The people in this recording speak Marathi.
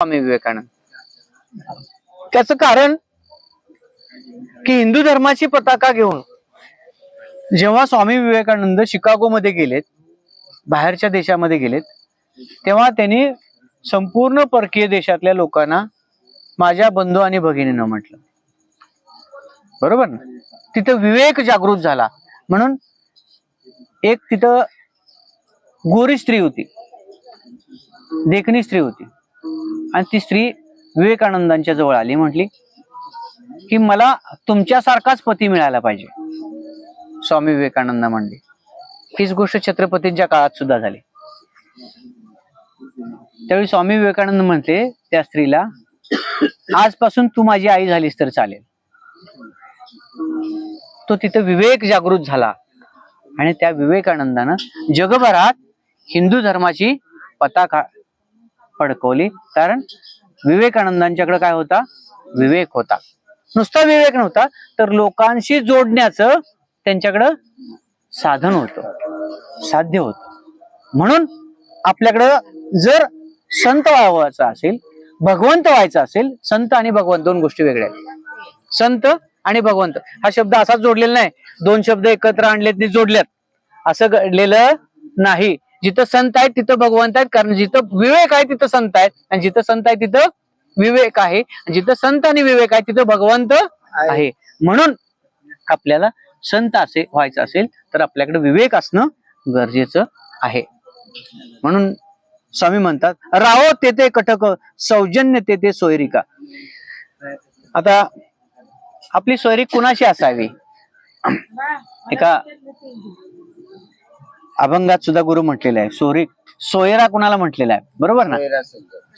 स्वामी विवेकानंद. त्याच कारण की हिंदू धर्माची पताका घेऊन जेव्हा स्वामी विवेकानंद शिकागोमध्ये गेलेत बाहेरच्या देशामध्ये गेलेत तेव्हा त्यांनी संपूर्ण परकीय देशातल्या लोकांना माझ्या बंधू आणि भगिनीनं म्हटलं. बरोबर ना? तिथं विवेक जागृत झाला. म्हणून एक तिथं गोरी स्त्री होती. देखणी स्त्री होती. आणि ती स्त्री विवेकानंदांच्या जवळ आली म्हटली की मला तुमच्यासारखाच पती मिळाला पाहिजे. स्वामी विवेकानंद म्हणले हीच गोष्ट छत्रपतींच्या काळात सुद्धा झाली. त्यावेळी स्वामी विवेकानंद म्हणते त्या स्त्रीला आजपासून तू माझी आई झालीस तर चालेल. तो तिथं विवेक जागृत झाला आणि त्या विवेकानंदानं जगभरात हिंदू धर्माची पताका फडकवली. कारण विवेकानंदांच्याकडे काय होता? विवेक होता. नुसता विवेक नव्हता तर लोकांशी जोडण्याचं त्यांच्याकडं साधन होतं. साध्य होत. म्हणून आपल्याकडं जर संत व्हायचं असेल भगवंत व्हायचं असेल संत आणि भगवंत दोन गोष्टी वेगळ्या आहेत. संत आणि भगवंत. हा शब्द असाच जोडलेला नाही. दोन शब्द एकत्र आणलेत जोडल्यात. असं घडलेलं नाही. जिथं संत आहेत तिथं भगवंत आहेत कारण जिथं विवेक आहे तिथं संत आहेत. आणि जिथं संत आहे तिथं विवेक आहे. आणि जिथं संत आणि विवेक आहे तिथं भगवंत आहे. म्हणून आपल्याला संत असे व्हायचं असेल तर आपल्याकडे विवेक असणं गरजेचं आहे. म्हणून स्वामी म्हणतात राहो तेथे कटक सौजन्य तेथे सोयरिका. आता आपली सोयरीक कुणाशी असावी? एका अभंगात सुद्धा गुरु म्हटलेला आहे. सोयरीक सोयरा कुणाला म्हटलेला आहे? बरोबर ना?